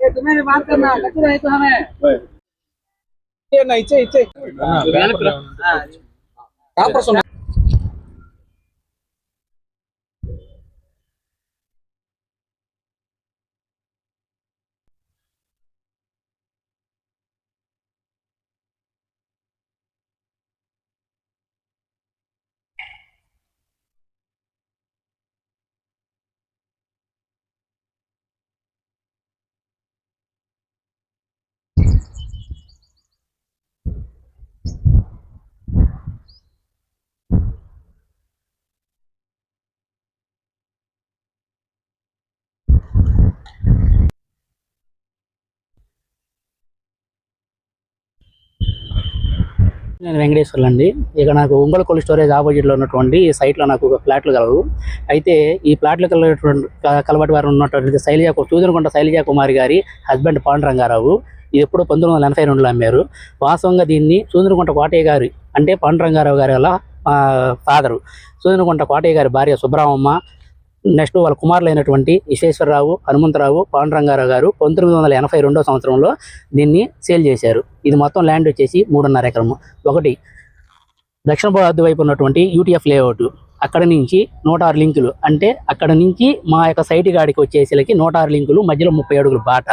ये तुम्हें भी बात करना कच्चे रहे तो हमें ये नहीं चाहिए चाहिए कहाँ पर నేను వెంకటేశ్వర్లు అండి. ఇక నాకు ఉంగళ కోల్డ్ స్టోరేజ్ ఆపోజిట్లో ఉన్నటువంటి సైట్లో నాకు ఒక ఫ్లాట్లు కలవు. అయితే ఈ ఫ్లాట్లు కలిగినటువంటి క- వారు ఉన్నటువంటి శైలజ చూదనకొండ శైలజ కుమారి గారి హస్బెండ్ పాండురంగారావు. ఇది ఎప్పుడు పంతొమ్మిది వందల ఎనభై రెండులో అమ్మారు. వాస్తవంగా దీన్ని సూదనకొంట కోటయ్య గారి అంటే పాండురంగారావు గారి వల్ల ఫాదరు సూదనకొంట కోటయ్య గారి భార్య సుబ్రహ్మమ్మ నెక్స్ట్ వాళ్ళ కుమారులు అయినటువంటి విశ్వేశ్వరరావు హనుమంతరావు పాండురంగారావు గారు పంతొమ్మిది వందల ఎనభై రెండో సంవత్సరంలో దీన్ని సేల్ చేశారు. ఇది మొత్తం ల్యాండ్ వచ్చేసి మూడున్నర ఎకరము. ఒకటి దక్షిణ భారత్ వైపు ఉన్నటువంటి యూటీఎఫ్ లేఅవుట్. అక్కడ నుంచి నూట ఆరు లింకులు. అంటే అక్కడ నుంచి మా యొక్క సైట్ గాడికి వచ్చేసరికి నూట ఆరు లింకులు మధ్యలో ముప్పై అడుగులు బాట.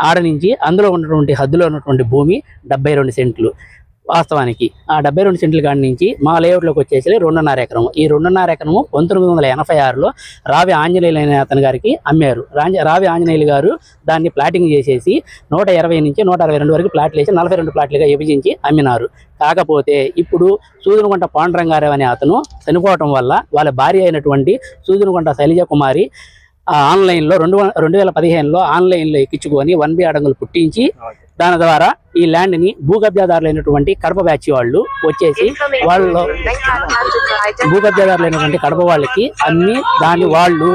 ఆడ నుంచి అందులో ఉన్నటువంటి హద్దులో ఉన్నటువంటి భూమి డెబ్బై రెండు సెంట్లు. వాస్తవానికి ఆ డెబ్బై రెండు సెంట్ల కాడి నుంచి మా లేఅవుట్లోకి వచ్చేసి రెండున్నర ఎకరం. ఈ రెండున్నర ఎకరము పంతొమ్మిది వందల ఎనభై ఆరులో రావి ఆంజనేయులు అనే అతని గారికి అమ్మారు. రావి ఆంజనేయులు గారు దాన్ని ప్లాటింగ్ చేసేసి నూట ఇరవై నుంచి నూట అరవై రెండు వరకు ప్లాట్లు వేసి నలభై రెండు ప్లాట్లుగా విభజించి అమ్మినారు. కాకపోతే ఇప్పుడు సూదనగుంట పాండురంగారావు అనే అతను చనిపోవటం వల్ల వాళ్ళ భార్య అయినటువంటి సూదనగుంట శైలజ కుమారి ఆ ఆన్లైన్లో రెండు వ- రెండు వేల పదిహేనులో ఆన్లైన్లో ఎక్కించుకొని వన్ బి అడంగులు పుట్టించి దాని ద్వారా ఈ ల్యాండ్ని భూకబ్జాదారులైనటువంటి కడప బ్యాచ్ వాళ్ళు వచ్చేసి వాళ్ళు భూకబ్జాదారులైనటువంటి కడప వాళ్ళకి అన్ని దాన్ని వాళ్ళు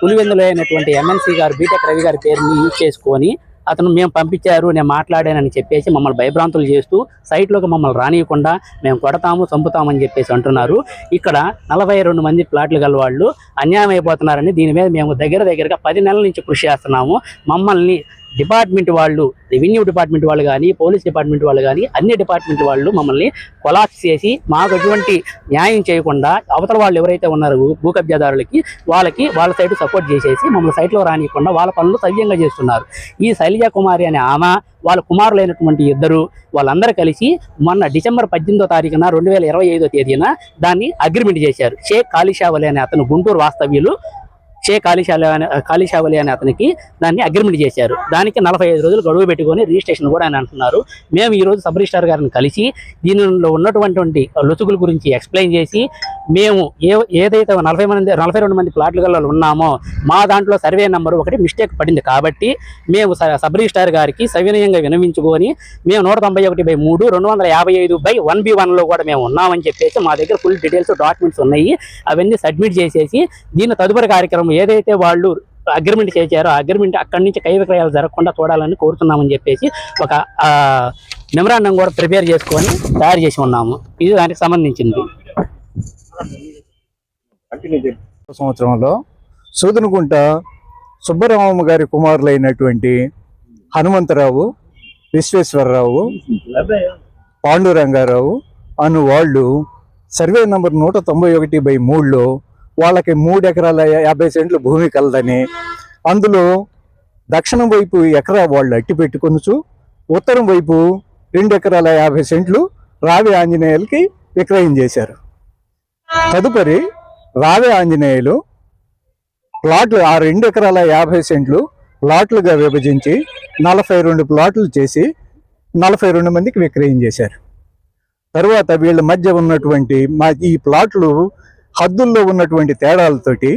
పులివెందులో అయినటువంటి ఎంఎన్సీ గారు బీటెక్ రవి గారి పేరుని యూజ్ చేసుకొని అతను మేము పంపించారు నేను మాట్లాడానని చెప్పేసి మమ్మల్ని భయభ్రాంతులు చేస్తూ సైట్లోకి మమ్మల్ని రానియకుండా మేము కొడతాము చంపుతామని చెప్పేసి అంటున్నారు. ఇక్కడ నలభై రెండు మంది ప్లాట్లు గల వాళ్ళు అన్యాయం అయిపోతున్నారని దీని మీద మేము దగ్గర దగ్గరగా పది నెలల నుంచి కృషి చేస్తున్నాము. మమ్మల్ని డిపార్ట్మెంట్ వాళ్ళు రెవెన్యూ డిపార్ట్మెంట్ వాళ్ళు కానీ పోలీస్ డిపార్ట్మెంట్ వాళ్ళు కానీ అన్ని డిపార్ట్మెంట్ వాళ్ళు మమ్మల్ని కొలాప్స్ చేసి మాకు ఎటువంటి న్యాయం చేయకుండా అవతల వాళ్ళు ఎవరైతే ఉన్నారో భూ- కబ్జాదారులకి వాళ్ళకి వాళ్ళ సైడ్ సపోర్ట్ చేసేసి మమ్మల్ని సైట్లో రానియకుండా వాళ్ళ పనులు సవ్యంగా చేస్తున్నారు. ఈ శైలజా కుమారి అనే ఆమె వాళ్ళ కుమారులైనటువంటి ఇద్దరు వాళ్ళందరూ కలిసి మొన్న డిసెంబర్ పద్దెనిమిదో తారీఖున రెండు వేల ఇరవై ఐదో తేదీన దాన్ని అగ్రిమెంట్ చేశారు. షేక్ కాళీషావలి అనే అతను గుంటూరు వాస్తవ్యులు షే కాళీషాలి అనే అనే అతనికి దాన్ని అగ్రిమెంట్ చేశారు. దానికి నలభై ఐదు రోజులు గడువు పెట్టుకొని రిజిస్ట్రేషన్ కూడా అని అంటున్నారు. మేము ఈ రోజు సబ్ రిజిస్టార్ గారిని కలిసి దీనిలో ఉన్నటువంటి లొసుగుల గురించి ఎక్స్ప్లెయిన్ చేసి మేము ఏ ఏదైతే నలభై మంది నలభై రెండు మంది ప్లాట్లు గల ఉన్నామో మా దాంట్లో సర్వే నెంబర్ ఒకటి మిస్టేక్ పడింది కాబట్టి మేము సబ్ రిజిస్టార్ గారికి సవినయంగా వినవించుకొని మేము నూట తొంభై ఒకటి బై మూడు రెండు వందల యాభై ఐదు బై వన్ బి వన్లో కూడా మేము ఉన్నామని చెప్పేసి మా దగ్గర ఫుల్ డీటెయిల్స్ డాక్యుమెంట్స్ ఉన్నాయి. అవన్నీ సబ్మిట్ చేసేసి దీని తదుపరి కార్యక్రమం ఏదైతే వాళ్ళు అగ్రిమెంట్ చేశారో ఆ అగ్రిమెంట్ అక్కడి నుంచి కై విక్రయాలు జరగకుండా చూడాలని కోరుతున్నామని చెప్పేసి ఒక మెమరాండం కూడా ప్రిపేర్ చేసుకొని తయారు చేసి ఉన్నాము. ఇది దానికి సంబంధించింది. సంవత్సరంలో సూదనగుంట సుబ్బరామమ్మ గారి కుమారులైనటువంటి హనుమంతరావు విశ్వేశ్వరరావు పాండురంగారావు అను వాళ్ళు సర్వే నంబర్ నూట తొంభై ఒకటి బై మూడులో వాళ్ళకి మూడు ఎకరాల యాభై సెంట్లు భూమి కలదని. అందులో దక్షిణం వైపు ఎకరా వాళ్ళు అట్టి పెట్టుకొనుచు ఉత్తరం వైపు రెండు ఎకరాల యాభై సెంట్లు రావి ఆంజనేయులకి విక్రయం చేశారు. తదుపరి రావి ఆంజనేయులు ప్లాట్లు ఆ రెండు ఎకరాల యాభై సెంట్లు ప్లాట్లుగా విభజించి నలభై రెండు ప్లాట్లు చేసి నలభై రెండు మందికి విక్రయం చేశారు. తర్వాత వీళ్ళ మధ్య ఉన్నటువంటి మా ఈ ప్లాట్లు హద్దుల్లో ఉన్నటువంటి తేడాలతోటి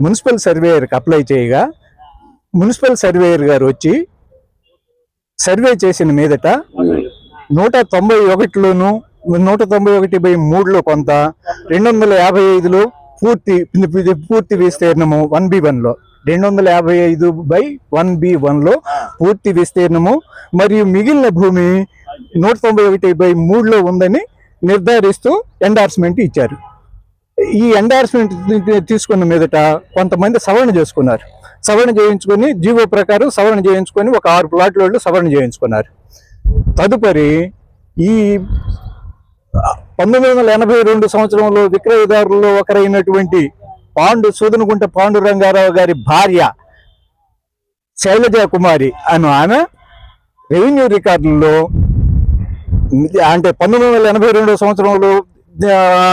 మున్సిపల్ సర్వేయర్కి అప్లై చేయగా మున్సిపల్ సర్వేయర్ గారు వచ్చి సర్వే చేసిన మీదట నూట తొంభై ఒకటిలోను నూట తొంభై ఒకటి బై మూడులో కొంత రెండు వందల యాభై ఐదులో పూర్తి పూర్తి విస్తీర్ణము వన్ బి వన్లో. రెండు వందల యాభై ఐదు బై వన్ బి వన్లో పూర్తి విస్తీర్ణము. మరియు మిగిలిన భూమి నూట తొంభై ఒకటి బై మూడులో ఉందని నిర్ధారిస్తూ ఎండార్స్మెంట్ ఇచ్చారు. ఈ ఎండార్స్మెంట్ తీసుకున్న మీదట కొంతమంది సవరణ చేసుకున్నారు. సవరణ చేయించుకొని జీవో ప్రకారం సవరణ చేయించుకొని ఒక ఆరు ప్లాట్ల సవరణ చేయించుకున్నారు. తదుపరి ఈ పంతొమ్మిది వందల ఎనభై రెండు సంవత్సరంలో విక్రయదారుల్లో ఒకరైనటువంటి పాండు సూదనగుంట పాండు రంగారావు గారి భార్య శైలజ కుమారి అని ఆమె రెవెన్యూ రికార్డుల్లో అంటే పంతొమ్మిది వందల ఎనభై రెండో సంవత్సరంలో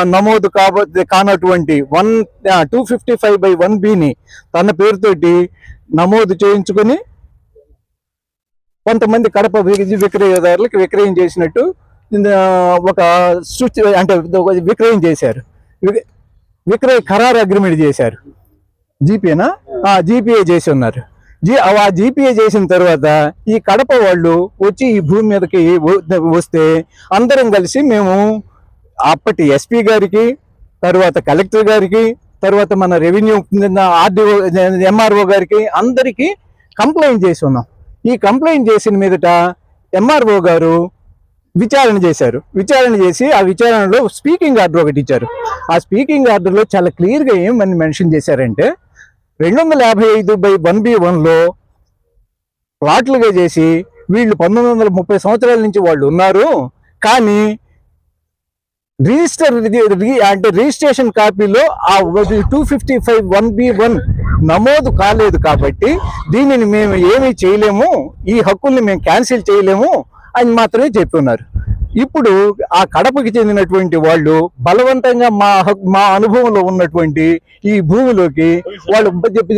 నమోదు కాబ కానటువంటి one two fifty five by one బిని తన పేరుతోటి నమోదు చేయించుకొని కొంతమంది కడప విక్రయదారులకు విక్రయం చేసినట్టు ఒక సృష్టి అంటే విక్రయం చేశారు. విక్రయ ఖరారు అగ్రిమెంట్ చేశారు. జీపీనా జీపీఏ చేసి ఉన్నారు. జీ ఆ జీపీఏ చేసిన తర్వాత ఈ కడప వాళ్ళు వచ్చి ఈ భూమి మీదకి వస్తే అందరం కలిసి మేము అప్పటి ఎస్పీ గారికి తర్వాత కలెక్టర్ గారికి తర్వాత మన రెవెన్యూ ఆర్డీఓ ఎంఆర్ఓ గారికి అందరికీ కంప్లైంట్ చేసి ఉన్నాం. ఈ కంప్లైంట్ చేసిన మీదట ఎంఆర్ఓ గారు విచారణ చేశారు. విచారణ చేసి ఆ విచారణలో స్పీకింగ్ ఆర్డర్ ఒకటి ఇచ్చారు. ఆ స్పీకింగ్ ఆర్డర్లో చాలా క్లియర్గా ఏమని మెన్షన్ చేశారంటే రెండు వందల యాభై ఐదు బై వన్ బి వన్లో ప్లాట్లుగా చేసి వీళ్ళు పంతొమ్మిది వందల ముప్పై సంవత్సరాల నుంచి వాళ్ళు ఉన్నారు. కానీ రిజిస్టర్ అంటే రిజిస్ట్రేషన్ కాపీలో ఆ two fifty five one B one నమోదు కాలేదు కాబట్టి దీనిని మేము ఏమీ చేయలేము ఈ హక్కుల్ని మేము క్యాన్సిల్ చేయలేము అని మాత్రమే చెప్తున్నారు ఇప్పుడు ఆ కడపకి చెందినటువంటి వాళ్ళు బలవంతంగా మా మా అనుభవంలో ఉన్నటువంటి ఈ భూమిలోకి వాళ్ళు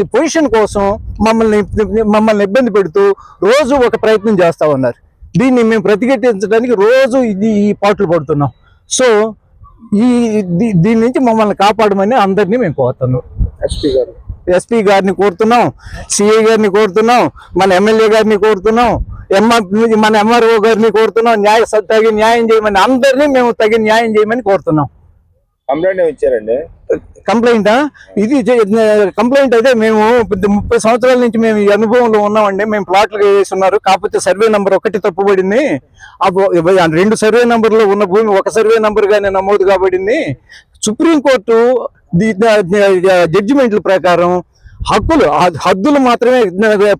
పొజిషన్ కోసం మమ్మల్ని మమ్మల్ని ఇబ్బంది పెడుతూ రోజు ఒక ప్రయత్నం చేస్తా ఉన్నారు. దీన్ని మేము ప్రతిఘటించడానికి రోజు ఇది ఈ పాటలు పడుతున్నాం. సో ఈ దీని నుంచి మమ్మల్ని కాపాడమని అందరినీ మేము కోరుతున్నాం. ఎస్పీ గారు. ఎస్పీ గారిని కోరుతున్నాం సిఐ గారిని కోరుతున్నాం మన ఎమ్మెల్యే గారిని కోరుతున్నాం ఎంఆర్ మన ఎంఆర్ఓ గారిని కోరుతున్నాం న్యాయ తగిన న్యాయం చేయమని అందరినీ మేము తగిన న్యాయం చేయమని కోరుతున్నాం. కంప్లైంట్ ఇచ్చారండి. కంప్లైంట్? ఇది కంప్లైంట్ అయితే మేము ముప్పై సంవత్సరాల నుంచి మేము ఈ అనుభవంలో ఉన్నామండి. మేము ప్లాట్లు వేస్తున్నారు. కాకపోతే సర్వే నెంబర్ ఒకటి తప్పుబడింది. రెండు సర్వే నెంబర్లో ఉన్న భూమి ఒక సర్వే నెంబర్ గానే నమోదు కాబడింది. సుప్రీంకోర్టు జడ్జిమెంట్ల ప్రకారం హక్కులు హద్దులు మాత్రమే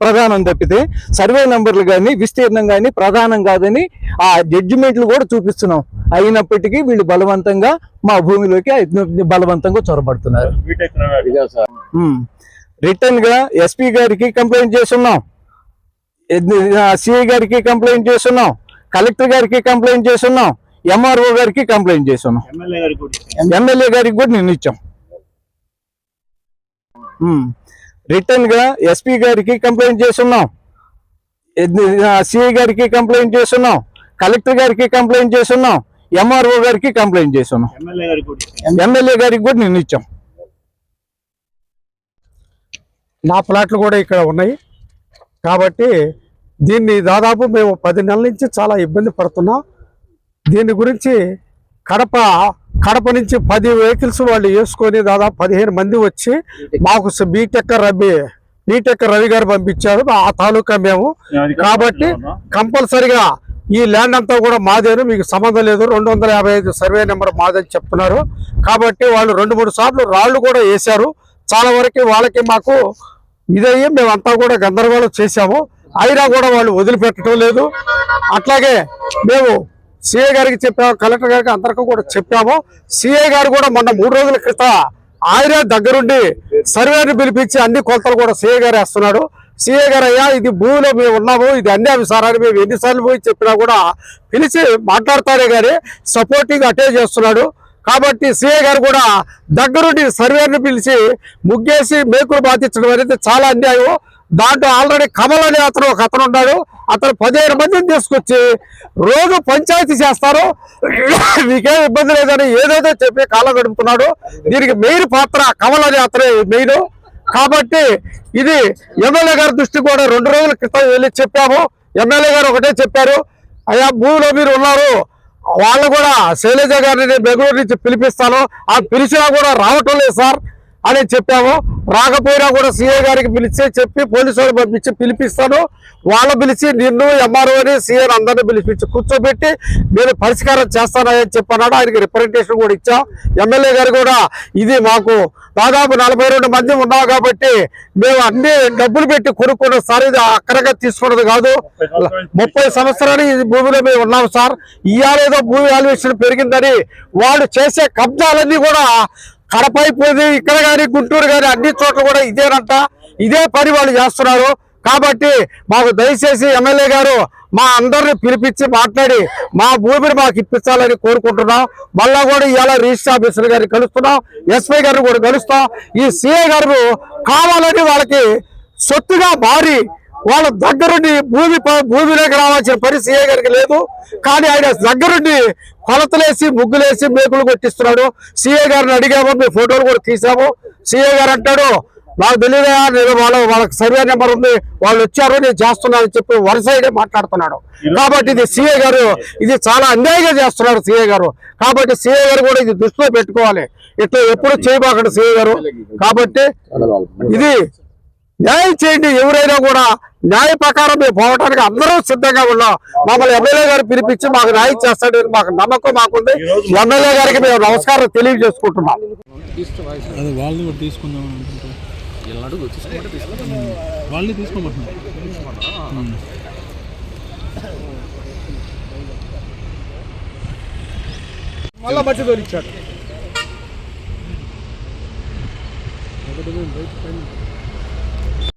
ప్రధానం తప్పితే సర్వే నంబర్లు కానీ విస్తీర్ణం కానీ ప్రధానం కాదని ఆ జడ్జిమెంట్లు కూడా చూపిస్తున్నాం. అయినప్పటికీ వీళ్ళు బలవంతంగా మా భూమిలోకి బలవంతంగా చొరబడుతున్నారు. రిటర్న్గా ఎస్పీ గారికి కంప్లైంట్ చేస్తున్నాం. సిఐ గారికి కంప్లైంట్ చేస్తున్నాం. కలెక్టర్ గారికి కంప్లైంట్ చేస్తున్నాం. ఎంఆర్ఓ గారికి కంప్లైంట్ చేస్తున్నాం. ఎమ్మెల్యే గారికి కూడా నేను ఇచ్చాం. రిటర్న్గా ఎస్పీ గారికి కంప్లైంట్ చేస్తున్నాం. సిఐ గారికి కంప్లైంట్ చేస్తున్నాం. కలెక్టర్ గారికి కంప్లైంట్ చేస్తున్నాం. ఎంఆర్ఓ గారికి కంప్లైంట్ చేస్తున్నాం. ఎమ్మెల్యే గారికి కూడా నేను ఇచ్చాం. నా ప్లాట్లు కూడా ఇక్కడ ఉన్నాయి. కాబట్టి దీన్ని దాదాపు మేము పది నెలల నుంచి చాలా ఇబ్బంది పడుతున్నాం. దీని గురించి కడప కడప నుంచి పది వెహికల్స్ వాళ్ళు వేసుకొని దాదాపు పదిహేను మంది వచ్చి మాకు బీటెక్ రవి బీటెక్ రవి గారు పంపించారు. ఆ తాలూకా మేము. కాబట్టి కంపల్సరిగా ఈ ల్యాండ్ అంతా కూడా మాదేను. మీకు సంబంధం లేదు. రెండు వందల యాభై ఐదు సర్వే నెంబర్ మాదని చెప్తున్నారు. కాబట్టి వాళ్ళు రెండు మూడు సార్లు రాళ్ళు కూడా వేశారు. చాలా వరకు వాళ్ళకి మాకు ఇదయ్యి మేమంతా కూడా గందరగోళం చేశాము. అయినా కూడా వాళ్ళు వదిలిపెట్టడం లేదు. అట్లాగే మేము సిఏ గారికి చెప్పాము కలెక్టర్ గారికి అందరికీ కూడా చెప్పాము. సిఏ గారు కూడా మొన్న మూడు రోజుల క్రితం ఆయన దగ్గరుండి సర్వేని పిలిపించి అన్ని కొలతలు కూడా సిఏ గారు వేస్తున్నాడు. సిఏ గారు అయ్యా ఇది భూమిలో మేము ఉన్నాము ఇది అన్యాయం సార్ అని మేము ఎన్నిసార్లు పోయి చెప్పినా కూడా పిలిచి మాట్లాడతారే కానీ సపోర్టింగ్ అటే చేస్తున్నాడు. కాబట్టి సిఐ గారు కూడా దగ్గరుండి సర్వేని పిలిచి ముగ్గేసి మేకులు బాధించడం అనేది చాలా అన్యాయం. దాంట్లో ఆల్రెడీ కమల్ అనే అతను ఒక అతను ఉన్నాడు. అతను పదిహేను మందిని తీసుకొచ్చి రోజు పంచాయతీ చేస్తారు. మీకేం ఇబ్బంది లేదని ఏదేదో చెప్పి కాలం గడుపుతున్నాడు దీనికి మెయిన్ పాత్ర కమల్ అనే అతనే మెయిన్ కాబట్టి ఇది ఎమ్మెల్యే గారి దృష్టి కూడా రెండు రోజుల క్రితం వెళ్ళి చెప్పాము. ఎమ్మెల్యే గారు ఒకటే చెప్పారు. అయ్యా భూమిలో మీరు ఉన్నారు. వాళ్ళు కూడా శైలజ గారిని బెంగళూరు నుంచి పిలిపిస్తాను. ఆ పిలిచినా కూడా రావటం లేదు సార్ అని చెప్పాము. రాకపోయినా కూడా సీఏ గారికి పిలిచి చెప్పి పోలీసు వాళ్ళు పంపించి పిలిపిస్తాను. వాళ్ళు పిలిచి నిన్ను ఎంఆర్ఓని సీఏని అందరిని పిలిపించి కూర్చోబెట్టి నేను పరిష్కారం చేస్తానని చెప్పన్నాడు. ఆయనకి రిప్రజెంటేషన్ కూడా ఇచ్చాం. ఎమ్మెల్యే గారు కూడా ఇది మాకు దాదాపు నలభై రెండు మంది ఉన్నాం కాబట్టి మేము అన్ని డబ్బులు పెట్టి కొనుక్కున్న సార్. ఇది అక్కడగా తీసుకున్నది కాదు. ముప్పై సంవత్సరాలు ఈ భూమిలో మేము ఉన్నాం సార్. ఇవాళ ఏదో భూమి వాల్యుయేషన్ పెరిగిందని వాళ్ళు చేసే కబ్జాలన్నీ కూడా కడప అయిపోయింది ఇక్కడ కానీ గుంటూరు కానీ అన్ని చోట్ల కూడా ఇదేనంట. ఇదే పని వాళ్ళు చేస్తున్నారు. కాబట్టి మాకు దయచేసి ఎమ్మెల్యే గారు మా అందరిని పిలిపించి మాట్లాడి మా భూమిని మాకు ఇప్పించాలని కోరుకుంటున్నాం. మళ్ళా కూడా ఇవాళ రిజిస్టర్ ఆఫీసర్ గారిని కలుస్తున్నాం. ఎస్పీ గారిని కూడా కలుస్తాం. ఈ సిఐ గారు కావాలని వాళ్ళకి సొత్తుగా మారి వాళ్ళ దగ్గరుండి భూమి ప- భూమిలోకి రావాల్సిన పని సీఏ గారికి లేదు. కానీ ఆయన దగ్గరుండి కొలతలేసి ముగ్గులేసి మేకులు కొట్టిస్తున్నాడు. సీఏ గారిని అడిగాము మీ ఫోటోలు కూడా తీసాము సీఏ గారు అంటాడు నాకు తెలియదా నేను వాళ్ళ వాళ్ళకి సర్వే నెంబర్ ఉంది వాళ్ళు వచ్చారు నేను చేస్తున్నాను అని చెప్పి వరుసైడే మాట్లాడుతున్నాడు. కాబట్టి ఇది సీఏ గారు ఇది చాలా అన్యాయంగా చేస్తున్నారు సీఏ గారు. కాబట్టి సీఏ గారు కూడా ఇది దృష్టిలో పెట్టుకోవాలి. ఇట్లా ఎప్పుడు చేయబాకండి సీఏ గారు. కాబట్టి ఇది న్యాయం చేయండి ఎవరైనా కూడా. న్యాయ ప్రకారం మేము పోవడానికి అందరూ సిద్ధంగా ఉన్నాం. మమ్మల్ని ఎమ్మెల్యే గారు పిలిపించి మాకు న్యాయం చేస్తాడని మాకు నమ్మకం మాకుంది. ఎమ్మెల్యే గారికి మేము నమస్కారం తెలియజేసుకుంటున్నాం. అదే వాళ్ళని తీసుకోమంటున్నారు మళ్ళా తోలిచ్చాడు